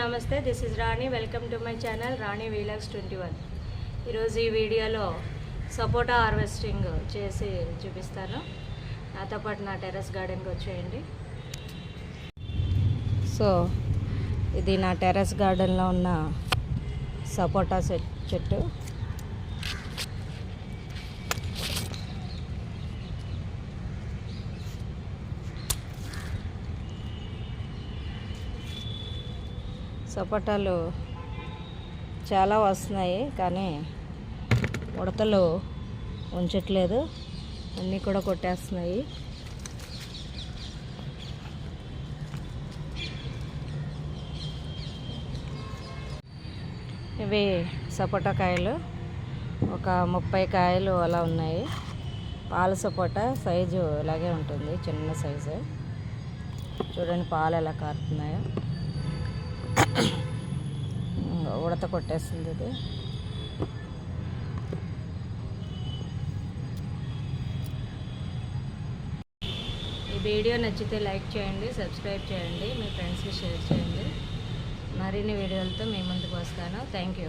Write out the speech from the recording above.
Namaste this is Rani welcome to my channel Rani vlogs twenty one ఈరోజు ఈ వీడియోలో సపోటా harvesting చేసి చూపిస్తాను. నాతో పాటు నా టెర్రస్ గార్డెన్కి వచ్చేయండి. సో ఇది నా టెర్రస్ గార్డెన్లో ఉన్న సపోటా సెట్ చెట్టు. సపోటాలు చాలా వస్తున్నాయి కానీ ఉడతలు ఉంచట్లేదు. అన్నీ కూడా కొట్టేస్తున్నాయి. ఇవి సపోటా కాయలు. ఒక ముప్పై కాయలు అలా ఉన్నాయి. పాల సపోటా సైజు ఇలాగే ఉంటుంది చిన్న సైజు. చూడండి పాలు ఎలా కారుతున్నాయో. ఉడత కొట్టేస్తుంది ఇది. ఈ వీడియో నచ్చితే లైక్ చేయండి సబ్స్క్రైబ్ చేయండి మీ ఫ్రెండ్స్కి షేర్ చేయండి. మరిన్ని వీడియోలతో మీ ముందుకు వస్తాను. Thank you.